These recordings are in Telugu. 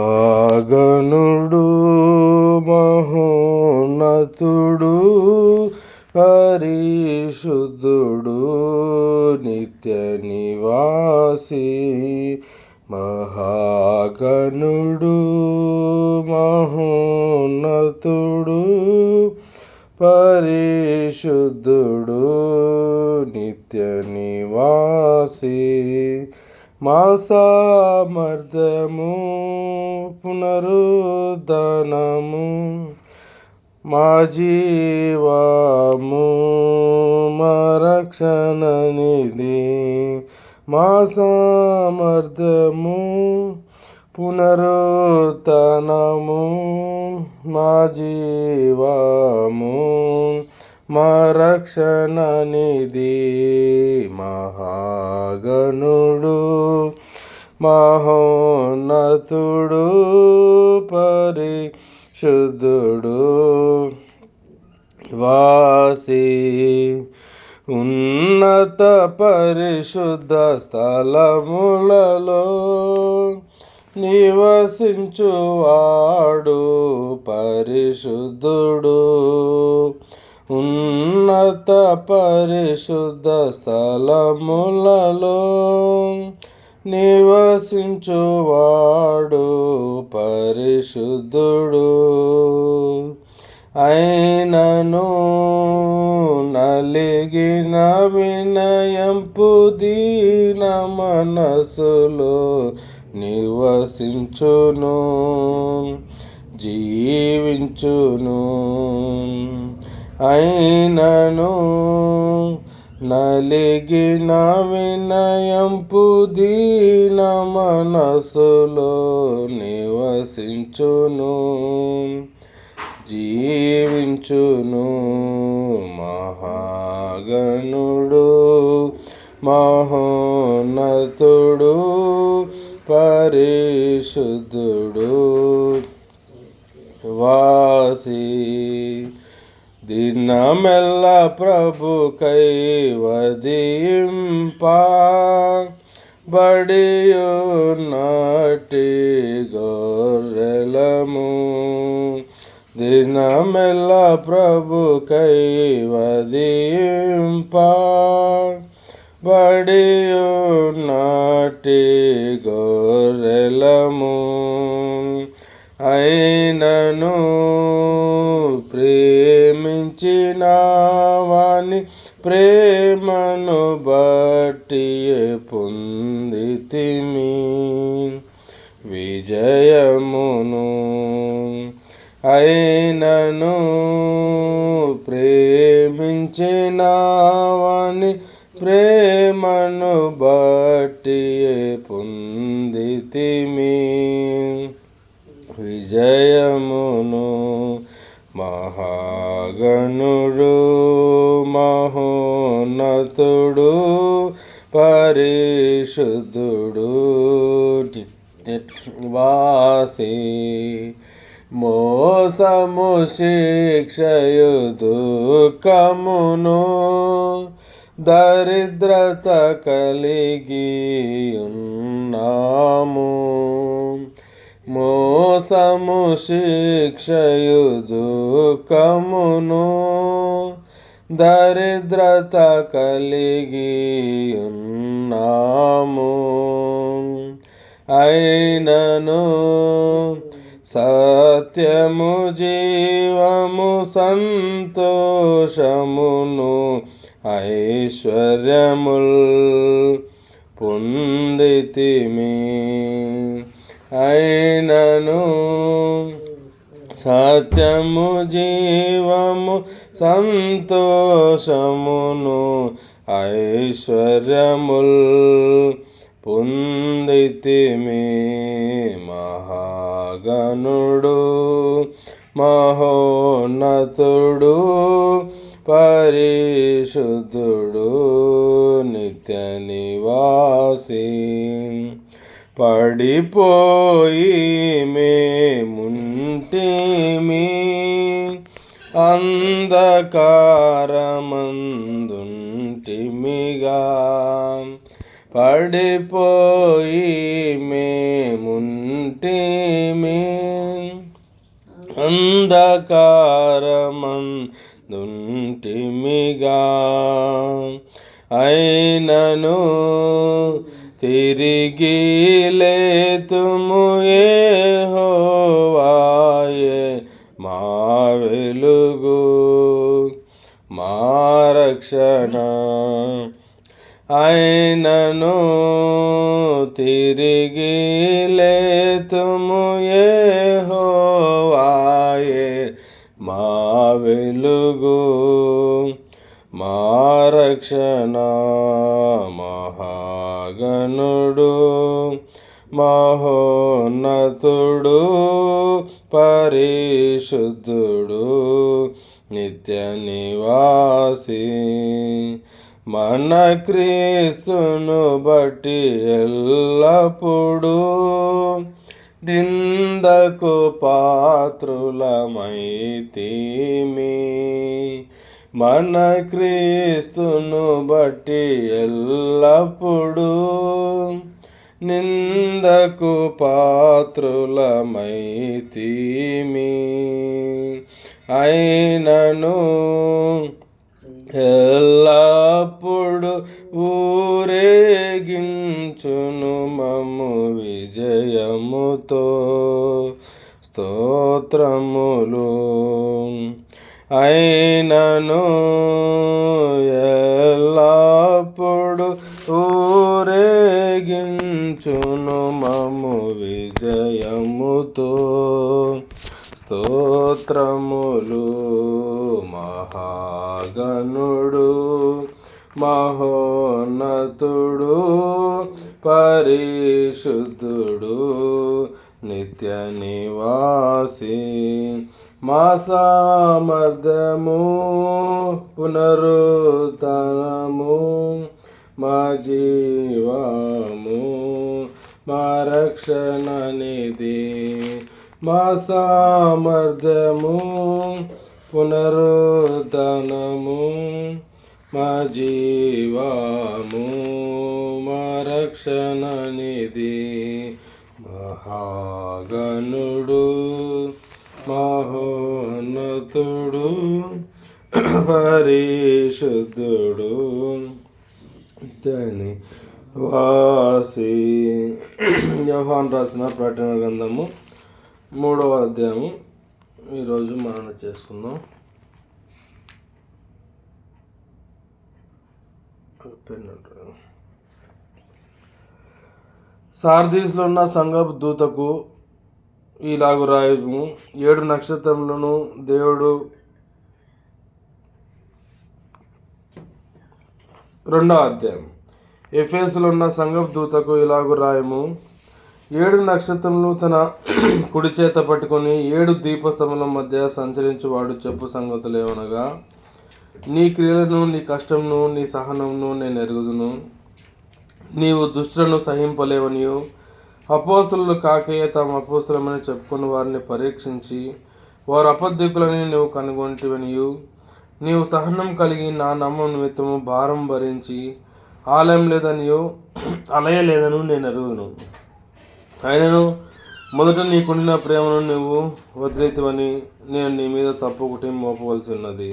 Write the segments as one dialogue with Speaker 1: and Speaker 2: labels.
Speaker 1: మహాగణుడు మహోన్నతుడు పరిశుద్ధుడు నిత్య నివాసి మహాగణుడు మహోన్నతుడు పరిశుద్ధుడు నిత్య నివాసి మా సామర్థము పునరుద్ధనము మా జీవము మా రక్షణ నిధి మా సామర్థము పునరుత్తనము మా జీవా మా రక్షణ నిధి మహాగణుడు మహోన్నతుడు పరిశుద్ధుడు వాసి ఉన్నత పరిశుద్ధ స్థలములలో నివసించువాడు పరిశుద్ధుడు. ఉన్నత పరిశుద్ధ స్థలములలో నివసించువాడు పరిశుద్ధుడు. అయినను నలిగిన వినయం పుదీన మనసులో నివసించును జీవించును. అయినను నలిగిన వినయంపు దీన మనసులో నివసించును జీవించును మహాగణుడు మహోన్నతుడు పరిశుద్ధుడు వాసి దినమెల్ల ప్రభు కైవదింప బడియున్నటి గొర్రెలము. దినమెల్ల ప్రభు కైవదింప బడియున్నటి గొర్రెలము. అయినను ప్రేమించిన వాని ప్రేమను బట్టి పొందితిమి. విజయమును అయినను ప్రేమించిన వాని ప్రేమను బట్టి పొందితిమి. విజయమును మహాగణుడు మహోన్నతుడు పరిశుద్ధుడు వాసి మోసము శిక్షయు దుఃఖమును దరిద్రత కలిగి ఉన్నాము మోసము శిక్షయు దుఃఖమును దరిద్రత కలిగి ఉన్నాము అయినను సత్యము జీవము సంతోషమును ఐశ్వర్యముల్ పొందితిమి. అయినను. సత్యము జీవము సంతోషమును ఐశ్వర్యముల్ పొందితిమి మహాగణుడు మహోన్నతుడు పరిశుద్ధుడు నిత్య నివాసి. పడిపోయి మేముంటేమి? అంధకారమందుంటిమిగా. పడిపోయి మేముంటేమి? అంధకారమందుంటిమిగా. అయినను తిరిగి లేతుము ఏ హోవాయే మా వెలుగు మా రక్షణ అయినను తిరిగి లేతుము ఏ హోవాయే మా వెలుగు మా రక్షణ మా మగనుడు మహోన్నతుడు పరిశుద్ధుడు నిత్య నివాసి మన క్రీస్తును బట్టి ఎల్లప్పుడూ నిందకు పాత్రులమైతీమి. మన క్రీస్తును బట్టి ఎల్లప్పుడూ నిందకు పాత్రులమైతీమి. అయినను ఎల్లప్పుడు ఊరేగి సామర్థము పునరుతనము మా జీవము మా రక్షణ నిధి మా సామర్థ్యము పునరుతనము మా జీవము మా రక్షణ నిధి మహాగణుడు మహోన్నతుడు పరిశుద్ధుడు తని వాసి. యోహాన్ రాసిన ప్రకటన గ్రంథము మూడవ అధ్యాయము. ఈరోజు మనం చేసుకుందాం. సార్దీస్లో ఉన్న సంగపు దూతకు ఇలాగ రాయము. ఏడు నక్షత్రములను దేవుడు రెండవ అధ్యాయం. ఎఫ్ఎస్లో ఉన్న సంఘ దూతకు ఇలాగు రాయము. ఏడు నక్షత్రములు తన కుడి చేత పట్టుకొని ఏడు దీపస్తంభముల మధ్య సంచరించువాడు చెప్పు సంగతులు ఏమనగా నీ క్రియలను నీ కష్టమును నీ సహనమును నేను ఎరుగుదును. నీవు దుష్టులను సహింపలేవనియు. అపోస్తులు కాకయ్య తమ అపోస్తులమని చెప్పుకున్న వారిని పరీక్షించి వారు అపద్ధికులని నువ్వు కనుగొంటివనియు. నీవు సహనం కలిగి నా నమ్మం నిమిత్తము భారం భరించి ఆలయం లేదనియో అలయ లేదను నేను అరువును ఆయనను మొదట నీకుండిన ప్రేమను నువ్వు వదిలేతివని నేను నీ మీద తప్పు ఒకటి మోపవలసి ఉన్నది.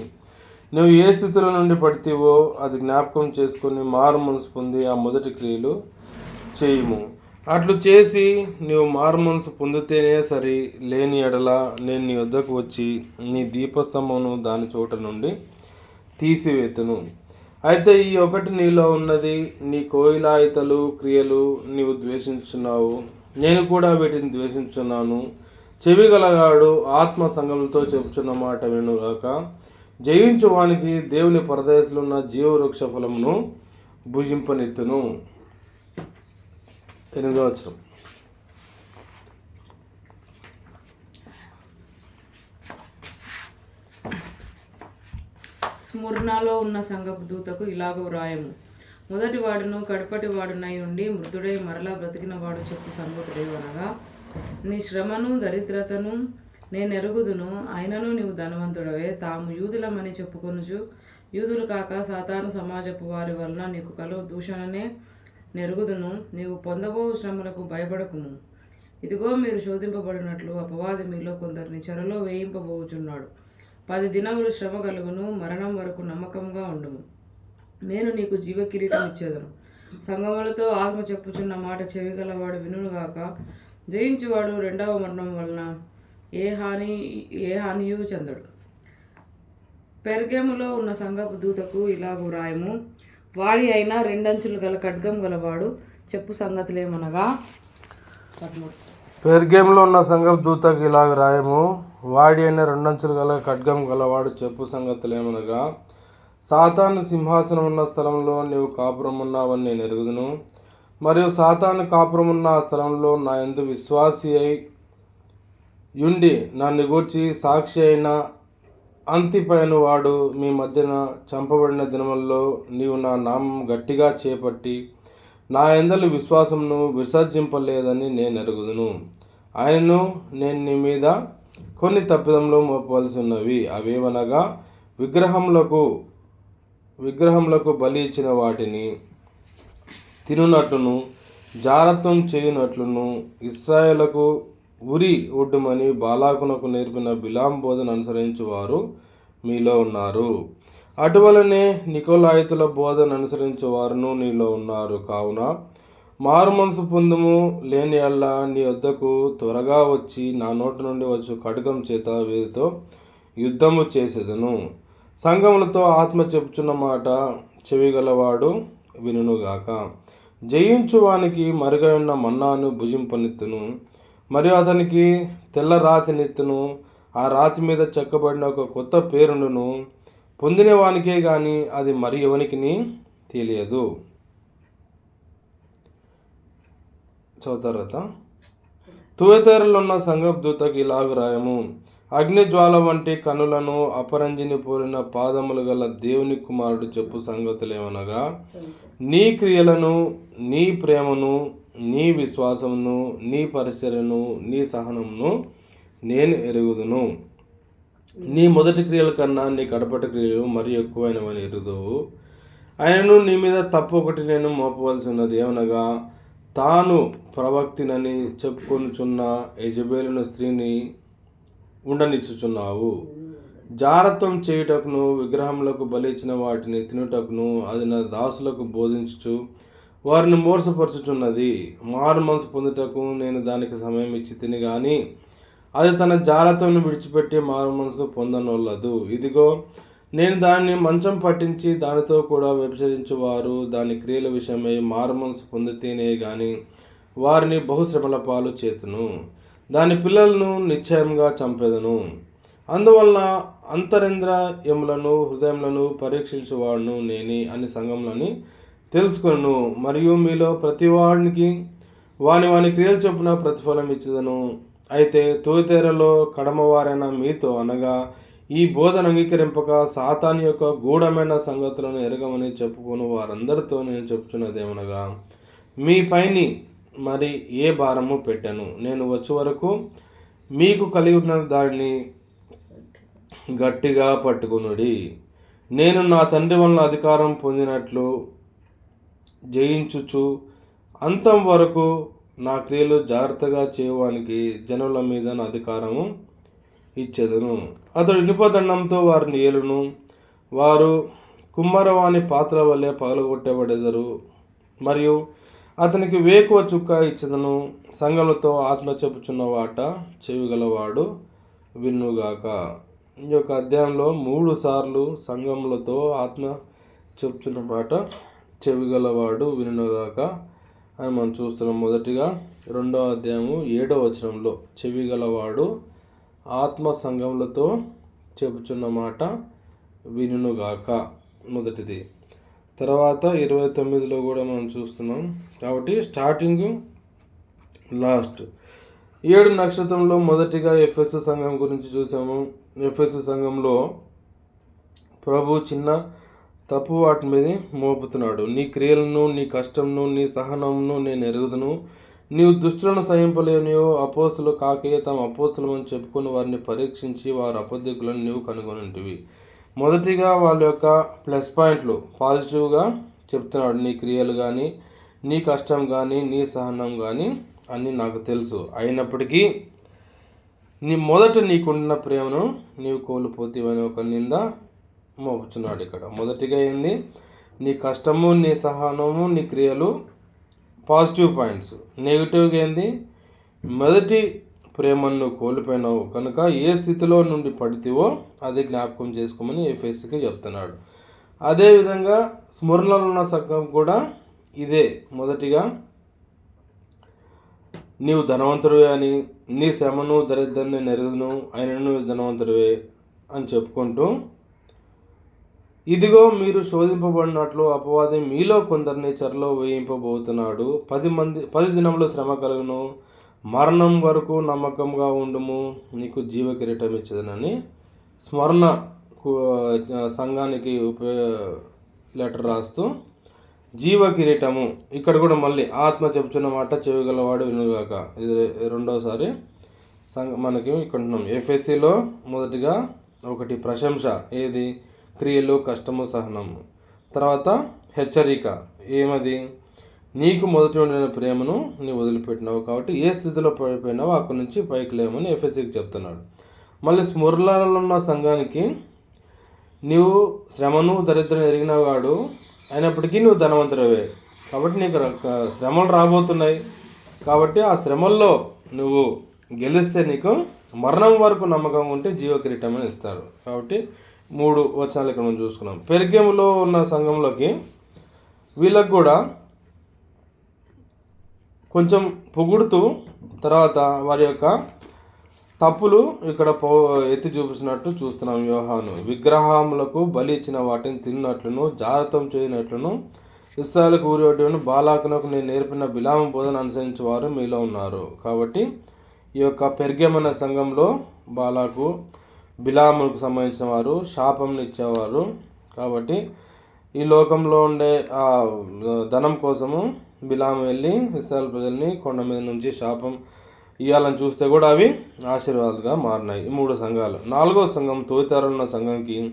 Speaker 1: నువ్వు ఏ స్థితిలో నుండి పడితేవో అది జ్ఞాపకం చేసుకుని మారు మనసు పొంది ఆ మొదటి క్రియలు చేయుము. అట్లు చేసి నీవు మార్మన్స్ పొందితేనే సరి లేని ఎడల నేను నీ వద్దకు వచ్చి నీ దీపస్తంభమును దాని చోట నుండి తీసివేతును. అయితే ఈ ఒకటి నీలో ఉన్నది నీ కోయిలాయితలు క్రియలు నీవు ద్వేషించున్నావు నేను కూడా వీటిని ద్వేషించున్నాను. చెవి గలగాడు ఆత్మ సంగములతో చెబుతున్న మాట వినుగాక జయించు వానికి దేవుని పరదేశంలో ఉన్న జీవవృక్ష ఫలమును భుజింపనెత్తును. ఎనిమిదో వచ్చిన
Speaker 2: స్ముర్నాలో ఉన్న సంగపు దూతకు ఇలాగ వ్రాయము. మొదటి వాడును కడపటి వాడునై ఉండి మృతుడై మరలా బ్రతికిన వాడు చెప్పు సంగతుడేవనగా నీ శ్రమను దరిద్రతను నేను ఎరుగుదును. అయినను నీవు ధనవంతుడవే. తాము యూదులమని చెప్పుకొనుచు యూదులు కాక సాతాను సమాజపు వారి వలన నీకు కలుగు దూషణనే నెరుగుదును నీవు పొందబో శ్రమలకు భయపడకుము. ఇదిగో మీరు శోధింపబడినట్లు అపవాది మీలో కొందరిని చెరలో వేయింపబోచున్నాడు. పది దినములు శ్రమ కలుగును మరణం వరకు నమ్మకంగా ఉండము. నేను నీకు జీవ కిరీటం ఇచ్చేదను సంగములతో ఆత్మ చెప్పుచున్న మాట చెవిగలవాడు వినుగాక జయించువాడు రెండవ మరణం వలన ఏ హాని ఏ హానియు చెందడు. పెర్గేములో ఉన్న సంగపు దూతకు ఇలాగు రాయము వాడి అయినా రెండంచులు గల ఖడ్గం గలవాడు చెప్పు సంగతులేమనగా? పదమూడు.
Speaker 1: పెర్గేమ్లో ఉన్న సంఘం దూతకు ఇలాగ రాయము వాడి అయిన రెండంచులు గల ఖడ్గం గలవాడు చెప్పు సంగతులేమనగా? సాతాను సింహాసనం ఉన్న స్థలంలో నీవు కాపురం ఉన్నావని నేను ఎరుగుదును. మరియు సాతాను కాపురం ఉన్న ఆ స్థలంలో నా ఎందు విశ్వాసి అయి యుండి నన్ను గూర్చి సాక్షి అయిన అంతిపైన వాడు మీ మధ్యన చంపబడిన దినముల్లో నీవు నా నామం గట్టిగా చేపట్టి నా ఎందలి విశ్వాసమును విసర్జింపలేదని నేను ఎరుగుదును. ఆయనను నేను నీ మీద కొన్ని తప్పిదంలో మోపవలసి ఉన్నవి. అవేవనగా విగ్రహములకు విగ్రహములకు బలి ఇచ్చిన వాటిని తినునట్లును జారత్వం చేయునట్లును ఇస్రాయలకు ఉరి ఒడ్డుమని బాలాకునకు నేర్పిన బిలాం బోధన అనుసరించువారు మీలో ఉన్నారు. అటువలనే నికోలాయితుల బోధన అనుసరించువారును నీలో ఉన్నారు. కావున మారు మనసు పొందుము. లేని అల్లా నీ వద్దకు త్వరగా వచ్చి నా నోటి నుండి వచ్చు కడుగం చేత వీరితో యుద్ధము చేసేదను. సంఘములతో ఆత్మ చెప్పుచున్న మాట చెవిగలవాడు వినుగాక జయించువానికి మరుగై ఉన్న మన్నాను భుజింపనెత్తును. మరియు అతనికి తెల్ల రాతి నెత్తును ఆ రాతి మీద చెక్కబడిన ఒక కొత్త పేరును పొందిన వానికే కానీ అది మరి ఎవనికి తెలియదు. చదువుతారత తువతేరలో ఉన్న సంగపు దూతకి ఇలాగ రాయము. అగ్నిజ్వాల వంటి కనులను అపరంజిని పోలిన పాదములు గల దేవుని కుమారుడు చెప్పు సంగతులేమనగా నీ క్రియలను నీ ప్రేమను నీ విశ్వాసమును నీ పరిచర్యను నీ సహనమును నేను ఎరుగుదును. నీ మొదటి క్రియల కన్నా నీ కడపటి క్రియలు మరి ఎక్కువైనవని ఎరుగుదువు. ఆయనను నీ మీద తప్పు ఒకటి నేను మోపవలసి ఉన్నది ఏమనగా తాను ప్రవక్తినని చెప్పుకొనుచున్న యజబేలున స్త్రీని ఉండనిచ్చుచున్నావు. జారత్వం చేయుటకును విగ్రహములకు బలిచ్చిన వాటిని తినుటకును అది నా దాసులకు బోధించుచు వారిని మోసపరుచుచున్నది. మారు మనసు పొందుటకు నేను దానికి సమయం ఇచ్చి తిని కానీ అది తన జాలత్వం విడిచిపెట్టి మారు మనసు పొందనొల్లదు. ఇదిగో నేను దాన్ని మంచం పట్టించి దానితో కూడా వ్యభిచరించువారు. దాని క్రియల విషయమై మారు మనసు పొందితేనే కానీ వారిని బహుశ్రమల పాలు చేతును. దాని పిల్లలను నిశ్చయంగా చంపెదను. అందువలన అంతరింద్రియములను హృదయములను పరీక్షించువాడును నేనే అని సంఘంలోని తెలుసుకొను మరియు మీలో ప్రతి వాడికి వాని వాని క్రియలు చొప్పున ప్రతిఫలం ఇచ్చదను. అయితే తొలితేరలో కడమవారైన మీతో అనగా ఈ బోధన అంగీకరింపక సాతాన్ యొక్క గూఢమైన సంగతులను ఎరగమని చెప్పుకొని వారందరితో నేను చెప్పుచున్నదేమనగా మీ పైని మరి ఏ భారము పెట్టాను? నేను వచ్చే వరకు మీకు కలిగి ఉన్న దానిని గట్టిగా పట్టుకునుడి. నేను నా తండ్రి వలన అధికారం పొందినట్లు జయించుచు అంతం వరకు నా క్రియలు జాగ్రత్తగా చేయడానికి జనుల మీద నా అధికారము ఇచ్చేదను. అతడు ఇనుపదండంతో వారిని ఏలును. వారు కుమ్మరవాణి పాత్ర వల్లే పగలగొట్టబడెదరు. మరియు అతనికి వేకువ చుక్క ఇచ్చదను. సంగములతో ఆత్మ చెప్పుచున్న వాట చెవిగలవాడు విన్నుగాక. ఈ యొక్క అధ్యాయంలో మూడు సార్లు సంఘములతో ఆత్మ చెప్పుచున్న చెవి చెవిగలవాడు వినుగాక అని మనం చూస్తున్నాం మొదటిగా రెండవ అధ్యాయము ఏడవ వచనంలో చెవిగలవాడు ఆత్మ సంఘములతో చెబుచున్న మాట వినుగాక మొదటిది. తర్వాత ఇరవై తొమ్మిదిలో కూడా మనం చూస్తున్నాం. కాబట్టి స్టార్టింగ్ లాస్ట్. ఏడు నక్షత్రంలో మొదటిగా ఎఫ్ఎస్ సంఘం గురించి చూసాము. ఎఫ్ఎస్ సంఘంలో ప్రభు చిన్న తప్పు వాటి మీద మోపుతున్నాడు. నీ క్రియలను నీ కష్టంను నీ సహనమును నేను ఎరుగుదును. నీవు దుష్టులను సహింపలేనియో అపోసులు కాకే తమ అపోసులమని చెప్పుకొని వారిని పరీక్షించి వారి అపదిగ్గులను నీవు కనుగొనింటివి. మొదటిగా వాళ్ళ యొక్క ప్లస్ పాయింట్లు పాజిటివ్గా చెప్తున్నాడు. నీ క్రియలు కానీ నీ కష్టం కానీ నీ సహనం కానీ అని నాకు తెలుసు. అయినప్పటికీ నీ మొదట నీకున్న ప్రేమను నీవు కోల్పోతీవని ఒక నింద మోపుచున్నాడు ఇక్కడ. మొదటిగా ఏంది? నీ కష్టము నీ సహనము నీ క్రియలు పాజిటివ్ పాయింట్స్. నెగిటివ్గా ఏంది? మొదటి ప్రేమను కోల్పోయినావు కనుక ఏ స్థితిలో నుండి పడితేవో అది జ్ఞాపకం చేసుకోమని ఎఫ్ఎస్సికి చెప్తున్నాడు. అదేవిధంగా స్మరణలో ఉన్న సగం కూడా ఇదే. మొదటిగా నీవు ధనవంతుడివే అని నీ శ్రమను దరిద్రాన్ని నెరుగును అయినను నువ్వు ధనవంతుడివే అని చెప్పుకుంటూ ఇదిగో మీరు శోధింపబడినట్లు అపవాది మీలో కొందరిని చెరలో వేయింపబోతున్నాడు. పది మంది పది దినములు శ్రమ కలుగును. మరణం వరకు నమ్మకంగా ఉండుము. నీకు జీవ కిరీటం ఇచ్చదనని స్మరణ సంఘానికి ఉపయోగ లెటర్ రాస్తూ జీవ కిరీటము. ఇక్కడ కూడా మళ్ళీ ఆత్మ చెప్పుచున్న మాట చెవిగలవాడు వినుగాక. ఇది రెండోసారి సంఘ మనకి ఇక్కడ ఉన్నాం. ఎఫ్ఎస్సిలో మొదటిగా ఒకటి ప్రశంస. ఏది? క్రియలు కష్టము సహనము. తర్వాత హెచ్చరిక. ఏమది? నీకు మొదటి ఉండిన ప్రేమను నీవు వదిలిపెట్టినావు కాబట్టి ఏ స్థితిలో పడిపోయినావో అక్కడి నుంచి పైకి లేమని ఎఫ్ఎస్సికి చెప్తున్నాడు. మళ్ళీ స్మురలలో ఉన్న సంఘానికి నీవు శ్రమను దరిద్రం ఎరిగినవాడు అయినప్పటికీ నువ్వు ధనవంతుడవే. కాబట్టి నీకు శ్రమలు రాబోతున్నాయి. కాబట్టి ఆ శ్రమల్లో నువ్వు గెలిస్తే నీకు మరణం వరకు నమ్మకం ఉంటే జీవ అని ఇస్తారు. కాబట్టి మూడు వచనాలు ఇక్కడ మనం చూసుకున్నాం. పెరిగేములో ఉన్న సంఘంలోకి వీళ్ళకు కూడా కొంచెం పొగుడుతూ తర్వాత వారి యొక్క తప్పులు ఇక్కడ పో ఎత్తి చూపిస్తున్నట్టు చూస్తున్నాం వ్యూహాను విగ్రహములకు బలి ఇచ్చిన వాటిని తిన్నట్లును జాగ్రత్తం చేయనట్లును ఇస్రాయలకు ఊరేటను బాలాకునకు నేను నేర్పిన బిలామ బోధన అనుసరించే వారు మీలో ఉన్నారు. కాబట్టి ఈ యొక్క పెరిగేమన్న సంఘంలో బాలాకు బిలాములకు సంబంధించిన వారు శాపంని ఇచ్చేవారు. కాబట్టి ఈ లోకంలో ఉండే ఆ ధనం కోసము బిలాము వెళ్ళి ఇస్రాయల్ ప్రజల్ని కొండ మీద నుంచి శాపం ఇవ్వాలని చూస్తే కూడా అవి ఆశీర్వాదాలుగా మారినాయి. ఈ మూడు సంఘాలు. నాలుగో సంఘం తొలితరంలో సంఘంకి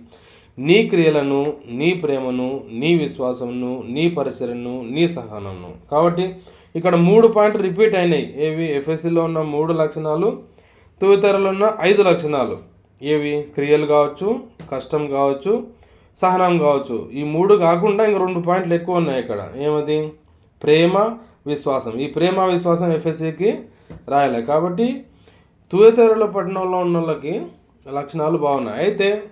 Speaker 1: నీ క్రియలను నీ ప్రేమను నీ విశ్వాసమును నీ పరిచరణను నీ సహనమును. కాబట్టి ఇక్కడ మూడు పాయింట్లు రిపీట్ అయినాయి. ఏవి? ఎఫ్ఎస్సిలో ఉన్న మూడు లక్షణాలు తొలితరలో ఉన్న ఐదు లక్షణాలు. ఏవి? క్రియలు కావచ్చు కష్టం కావచ్చు సహనం కావచ్చు. ఈ మూడు కాకుండా ఇంక రెండు పాయింట్లు ఎక్కువ ఉన్నాయి ఇక్కడ. ఏమది? ప్రేమ విశ్వాసం. ఈ ప్రేమ విశ్వాసం ఎఫ్ఎస్సికి రాయలే. కాబట్టి తుయతెరల పట్టణంలో ఉన్న వాళ్ళకి లక్షణాలు బాగున్నాయి. అయితే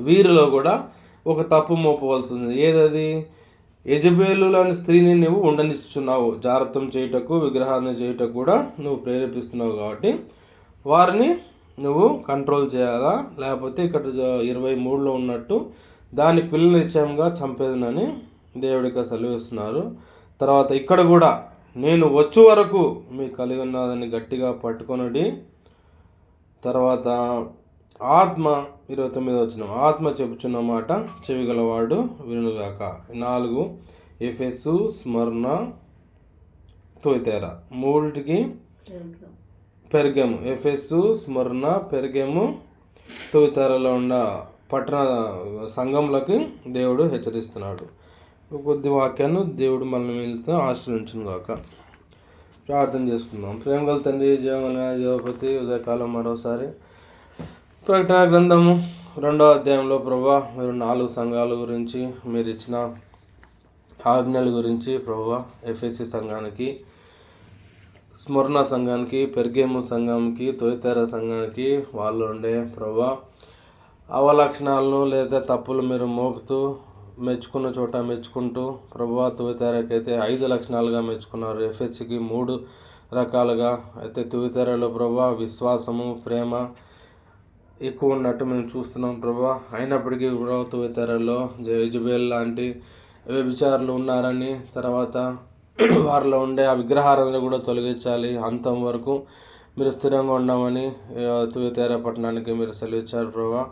Speaker 1: వీరిలో కూడా ఒక తప్పు మోపవలసింది. ఏదది? యజబేలు లాంటి స్త్రీని నువ్వు ఉండనిస్తున్నావు జాగ్రత్తం చేయుటకు విగ్రహాన్ని చేయుటకు కూడా నువ్వు ప్రేరేపిస్తున్నావు కాబట్టి వారిని నువ్వు కంట్రోల్ చేయాలా? లేకపోతే ఇక్కడ ఇరవై మూడులో ఉన్నట్టు దాని పిల్లలు నిశ్చయంగా చంపేదనని దేవుడికి సెలవిస్తున్నారు. తర్వాత ఇక్కడ కూడా నేను వచ్చు వరకు మీ కలిగి ఉన్నదని గట్టిగా పట్టుకొనడి. తర్వాత ఆత్మ ఇరవై తొమ్మిది వచ్చిన ఆత్మ చెప్పుచున్న మాట చెవిగలవాడు వినుగాక. నాలుగు ఎఫెస్సు స్మరణ తోయితేర మూడిటికి పెరిగెము. ఎఫెస్సు స్మరణ పెరిగెము. తొలితేరలో ఉన్న పట్టణ సంఘంలోకి దేవుడు హెచ్చరిస్తున్నాడు. కొద్ది వాక్యాన్ని దేవుడు మనల్ని మీతో ఆశ్రయించిన గాక ప్రార్థన చేసుకుందాం. ప్రేమ గల తండ్రి జీవన దేవపతి ఉదయకాలం మరోసారి ప్రకటన గ్రంథము రెండో అధ్యాయంలో ప్రభా మీరు నాలుగు సంఘాల గురించి మీరు ఇచ్చిన ఆజ్ఞల గురించి ప్రభా ఎఫ్ఎస్సి సంఘానికి స్మరణ సంఘానికి పెర్గేము సంఘానికి తొయితేర సంఘానికి వాళ్ళు ఉండే ప్రభా అవలక్షణాలను లేదా తప్పులు మీరు మోపుతూ మెచ్చుకున్న చోట మెచ్చుకుంటూ ప్రభా తువితేరకైతే ఐదు లక్షణాలుగా మెచ్చుకున్నారు. ఎఫ్ఎస్సికి మూడు రకాలుగా అయితే తువితేరలో ప్రభా విశ్వాసము ప్రేమ ఎక్కువ ఉన్నట్టు మేము చూస్తున్నాం ప్రభా. అయినప్పటికీ కూడా తువితేరలో జయజుబేల్ లాంటి విచారాలు ఉన్నారని తర్వాత వారిలో ఉండే ఆ విగ్రహారాధన కూడా తొలగించాలి. అంతం వరకు మీరు స్థిరంగా ఉండమని తుయతేర పట్టణానికి మీరు సెలవిచ్చారు ప్రభా.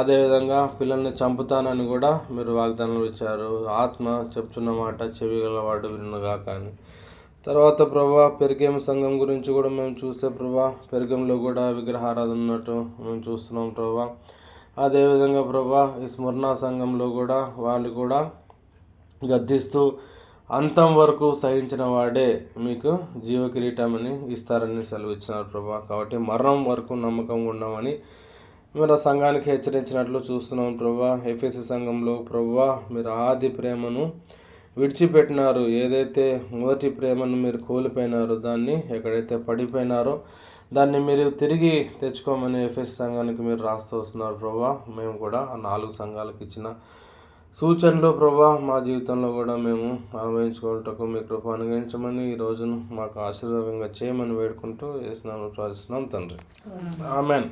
Speaker 1: అదేవిధంగా పిల్లల్ని చంపుతానని కూడా మీరు వాగ్దానం ఇచ్చారు. ఆత్మ చెప్తున్న మాట చెవిగలవాడు వినుగాక కానీ తర్వాత ప్రభా పెరిగేం సంఘం గురించి కూడా మేము చూస్తే ప్రభా పెరిగంలో కూడా విగ్రహారాధన ఉన్నట్టు మేము చూస్తున్నాం ప్రభా. అదేవిధంగా ప్రభా ఈ స్మరణ సంఘంలో కూడా వాళ్ళు కూడా గద్దిస్తూ అంతం వరకు సహించిన వాడే మీకు జీవ కిరీటమని ఇస్తారని సెలవు ఇచ్చినారు ప్రభా. కాబట్టి మరణం వరకు నమ్మకం ఉన్నామని మీరు సంఘానికి హెచ్చరించినట్లు చూస్తున్నాం ప్రభా. ఎఫ్ఎస్సి సంఘంలో ప్రభా మీరు ఆది ప్రేమను విడిచిపెట్టినారు. ఏదైతే మొదటి ప్రేమను మీరు కోల్పోయినారో దాన్ని ఎక్కడైతే పడిపోయినారో దాన్ని మీరు తిరిగి తెచ్చుకోమని ఎఫ్ఎస్ సంఘానికి మీరు రాస్తూ వస్తున్నారు ప్రభా. మేము కూడా ఆ నాలుగు సంఘాలకు ఇచ్చిన సూచనలు ప్రభా మా జీవితంలో కూడా మేము అనుభవించుకోవటకు మీ కృప అనుగ్రహించమని ఈ రోజును మాకు ఆశీర్వాదంగా చేయమని వేడుకుంటూ వేసినాము ప్రార్థిస్తున్నాం తండ్రి. ఆమెన్